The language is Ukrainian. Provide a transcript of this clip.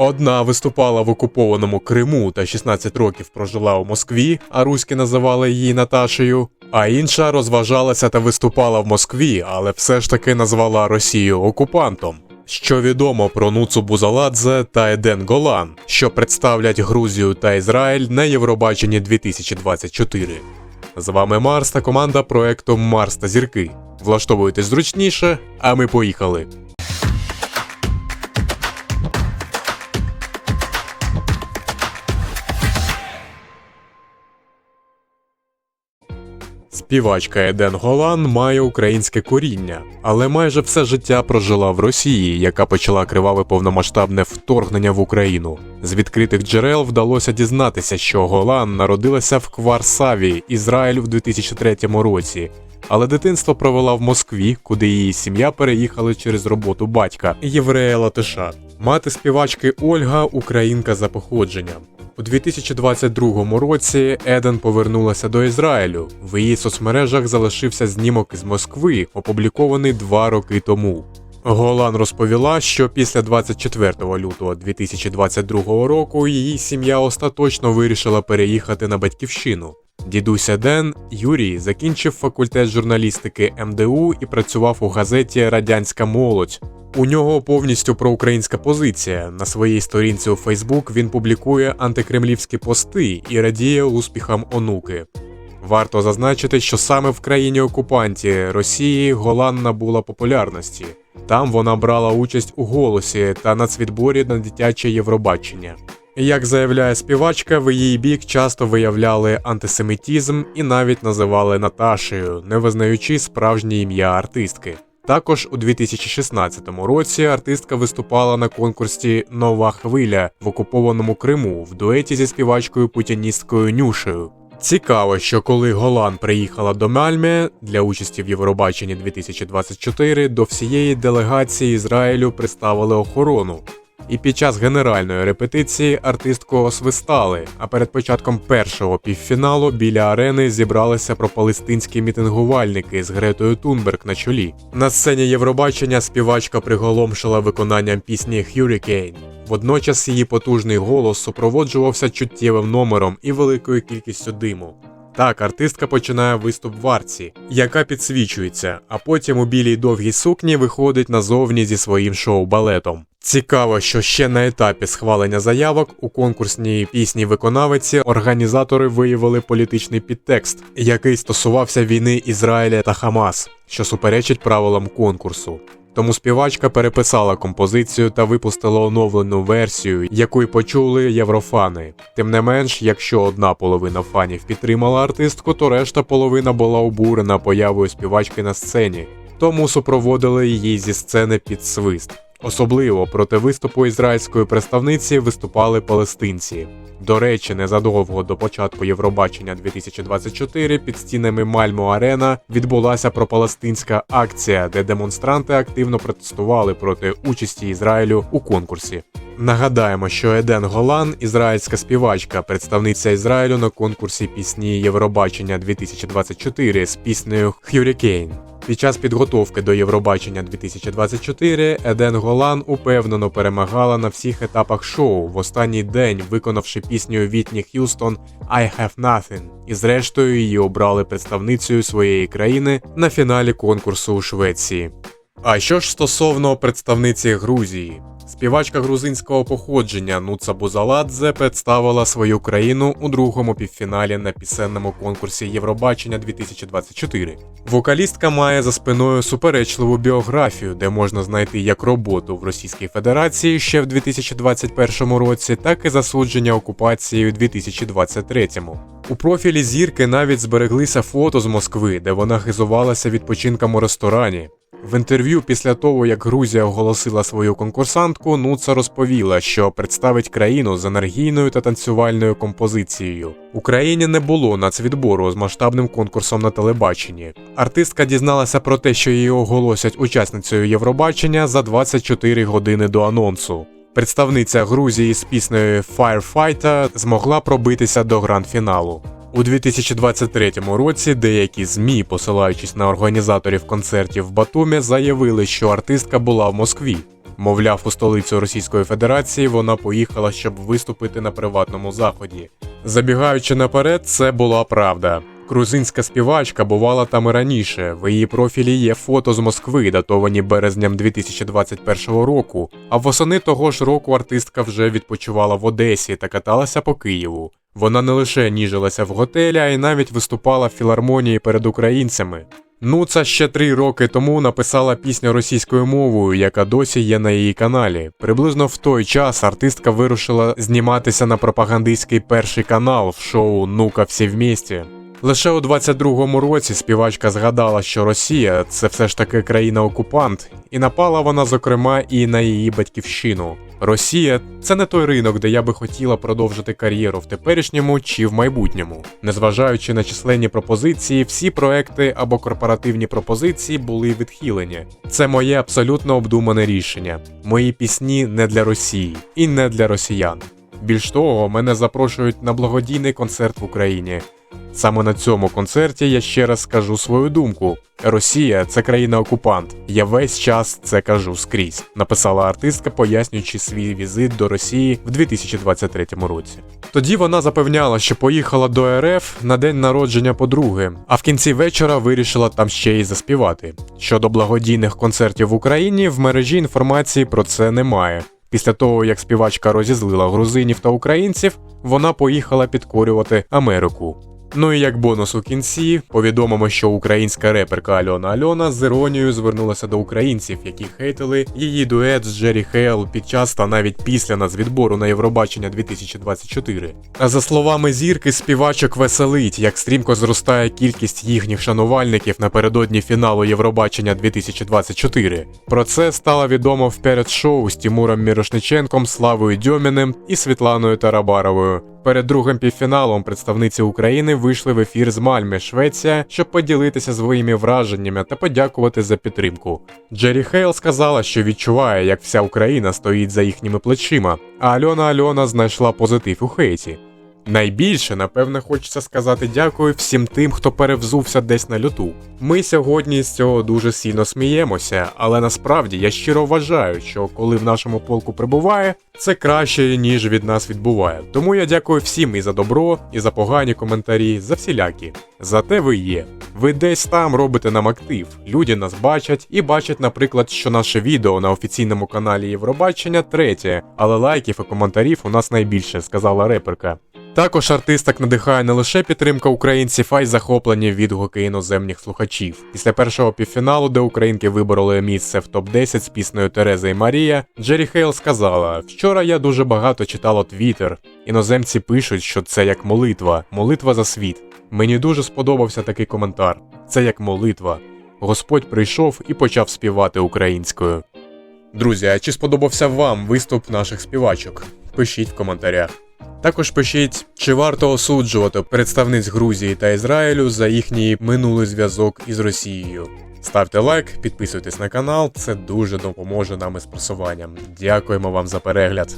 Одна виступала в окупованому Криму та 16 років прожила у Москві, а руські називали її Наташею. А інша розважалася та виступала в Москві, але все ж таки назвала Росію окупантом. Що відомо про Нуцу Бузаладзе та Еден Голан, що представлять Грузію та Ізраїль на Євробаченні 2024. З вами Марс та команда проекту Марс та Зірки. Влаштовуйтесь зручніше, а ми поїхали. Співачка Еден Голан має українське коріння, але майже все життя прожила в Росії, яка почала криваве повномасштабне вторгнення в Україну. З відкритих джерел вдалося дізнатися, що Голан народилася в Кварсаві, Ізраїль в 2003 році. Але дитинство провела в Москві, куди її сім'я переїхали через роботу батька єврея Латиша. Мати співачки Ольга українка за походженням. У 2022 році Еден повернулася до Ізраїлю. В її соцмережах залишився знімок із Москви, опублікований два роки тому. Голан розповіла, що після 24 лютого 2022 року її сім'я остаточно вирішила переїхати на батьківщину. Дідусь Еден Юрій закінчив факультет журналістики МДУ і працював у газеті Радянська молодь. У нього повністю проукраїнська позиція. На своїй сторінці у Фейсбук він публікує антикремлівські пости і радіє успіхам онуки. Варто зазначити, що саме в країні окупанті Росії Голан набула популярності. Там вона брала участь у голосі та нацвідборі на дитяче Євробачення. Як заявляє співачка, в її бік часто виявляли антисемітізм і навіть називали Наташею, не визнаючи справжнє ім'я артистки. Також у 2016 році артистка виступала на конкурсі Нова хвиля в окупованому Криму в дуеті зі співачкою путіністкою Нюшею. Цікаво, що коли Голан приїхала до Мальме для участі в Євробаченні 2024, до всієї делегації Ізраїлю представили охорону. І під час генеральної репетиції артистку освистали. А перед початком першого півфіналу біля арени зібралися пропалестинські мітингувальники з Гретою Тунберг на чолі. На сцені Євробачення співачка приголомшила виконанням пісні Hurricane. Водночас її потужний голос супроводжувався чуттєвим номером і великою кількістю диму. Так, артистка починає виступ в арці, яка підсвічується, а потім у білій довгій сукні виходить назовні зі своїм шоу-балетом. Цікаво, що ще на етапі схвалення заявок у конкурсній пісні виконавиці організатори виявили політичний підтекст, який стосувався війни Ізраїля та Хамас, що суперечить правилам конкурсу. Тому співачка переписала композицію та випустила оновлену версію, яку й почули єврофани. Тим не менш, якщо одна половина фанів підтримала артистку, то решта половина була обурена появою співачки на сцені, тому супроводили її зі сцени під свист. Особливо проти виступу ізраїльської представниці виступали палестинці. До речі, незадовго до початку Євробачення 2024 під стінами Мальмо Арена відбулася пропалестинська акція, де демонстранти активно протестували проти участі Ізраїлю у конкурсі. Нагадаємо, що Еден Голан, ізраїльська співачка, представниця Ізраїлю на конкурсі пісні Євробачення 2024 з піснею Hurricane. Під час підготовки до Євробачення 2024 Еден Голан упевнено перемагала на всіх етапах шоу в останній день, виконавши пісню Вітні Х'юстон «I have nothing», і зрештою її обрали представницею своєї країни на фіналі конкурсу у Швеції. А що ж стосовно представниці Грузії? Співачка грузинського походження Нуца Бузаладзе представила свою країну у другому півфіналі на пісенному конкурсі Євробачення 2024. Вокалістка має за спиною суперечливу біографію, де можна знайти як роботу в Російській Федерації ще в 2021 році, так і засудження окупації у 2023. У профілі зірки навіть збереглися фото з Москви, де вона хизувалася відпочинком у ресторані. В інтерв'ю після того, як Грузія оголосила свою конкурсантку, Нуца розповіла, що представить країну з енергійною та танцювальною композицією. Україні не було нацвідбору з масштабним конкурсом на телебаченні. Артистка дізналася про те, що її оголосять учасницею Євробачення за 24 години до анонсу. Представниця Грузії з піснею Firefighter змогла пробитися до гранд-фіналу. У 2023 році деякі ЗМІ, посилаючись на організаторів концертів в Батумі, заявили, що артистка була в Москві. Мовляв, у столицю Російської Федерації вона поїхала, щоб виступити на приватному заході. Забігаючи наперед, це була правда. Грузинська співачка бувала там і раніше. В її профілі є фото з Москви, датовані березням 2021 року. А восени того ж року артистка вже відпочивала в Одесі та каталася по Києву. Вона не лише ніжилася в готелі, а й навіть виступала в філармонії перед українцями. Ну, це ще три роки тому написала пісню російською мовою, яка досі є на її каналі. Приблизно в той час артистка вирушила зніматися на пропагандистський перший канал в шоу Ну-ка всі вместе. Лише у 22-му році співачка згадала, що Росія це все ж таки країна-окупант, і напала вона, зокрема, і на її батьківщину. Росія це не той ринок, де я би хотіла продовжити кар'єру в теперішньому чи в майбутньому. Незважаючи на численні пропозиції, всі проекти або корпоративні пропозиції були відхилені. Це моє абсолютно обдумане рішення. Мої пісні не для Росії і не для росіян. Більш того, мене запрошують на благодійний концерт в Україні. Саме на цьому концерті я ще раз скажу свою думку: Росія це країна-окупант. Я весь час це кажу скрізь, написала артистка, пояснюючи свій візит до Росії в 2023 році. Тоді вона запевняла, що поїхала до РФ на день народження подруги, а в кінці вечора вирішила там ще й заспівати. Щодо благодійних концертів в Україні, в мережі інформації про це немає. Після того, як співачка розізлила грузинів та українців, вона поїхала підкорювати Америку. Ну і як бонус у кінці, повідомимо, що українська реперка Альона Альона з іронією звернулася до українців, які хейтили її дует з Джері Хейл під час та навіть після нацвідбору на Євробачення 2024. А за словами зірки, співачок веселить, як стрімко зростає кількість їхніх шанувальників напередодні фіналу Євробачення 2024. Про це стало відомо в перед шоу з Тимуром Мірошниченком, Славою Дьоміним і Світланою Тарабаровою. Перед другим півфіналом представниці України вийшли в ефір з Мальми, Швеція, щоб поділитися своїми враженнями та подякувати за підтримку. Джері Хейл сказала, що відчуває, як вся Україна стоїть за їхніми плечима, а Альона Альона знайшла позитив у хейті. Найбільше, напевне, хочеться сказати дякую всім тим, хто перевзувся десь на люту. Ми сьогодні з цього дуже сильно сміємося, але насправді я щиро вважаю, що коли в нашому полку прибуває, це краще, ніж від нас відбуває. Тому я дякую всім і за добро, і за погані коментарі, за всілякі. Зате ви є. Ви десь там робите нам актив. Люди нас бачать і бачать, наприклад, що наше відео на офіційному каналі Євробачення третє, але лайків і коментарів у нас найбільше, сказала реперка. Також артисток надихає не лише підтримка українців, а й захоплені відгуки іноземних слухачів. Після першого півфіналу, де українки вибороли місце в топ-10 з піснею Тереза і Марія, Джері Хейл сказала: Вчора я дуже багато читала твіттер. Іноземці пишуть, що це як молитва, молитва за світ. Мені дуже сподобався такий коментар. Це як молитва. Господь прийшов і почав співати українською. Друзі, а чи сподобався вам виступ наших співачок? Пишіть в коментарях. Також пишіть, чи варто осуджувати представниць Грузії та Ізраїлю за їхній минулий зв'язок із Росією. Ставте лайк, підписуйтесь на канал, це дуже допоможе нам із просуванням. Дякуємо вам за перегляд.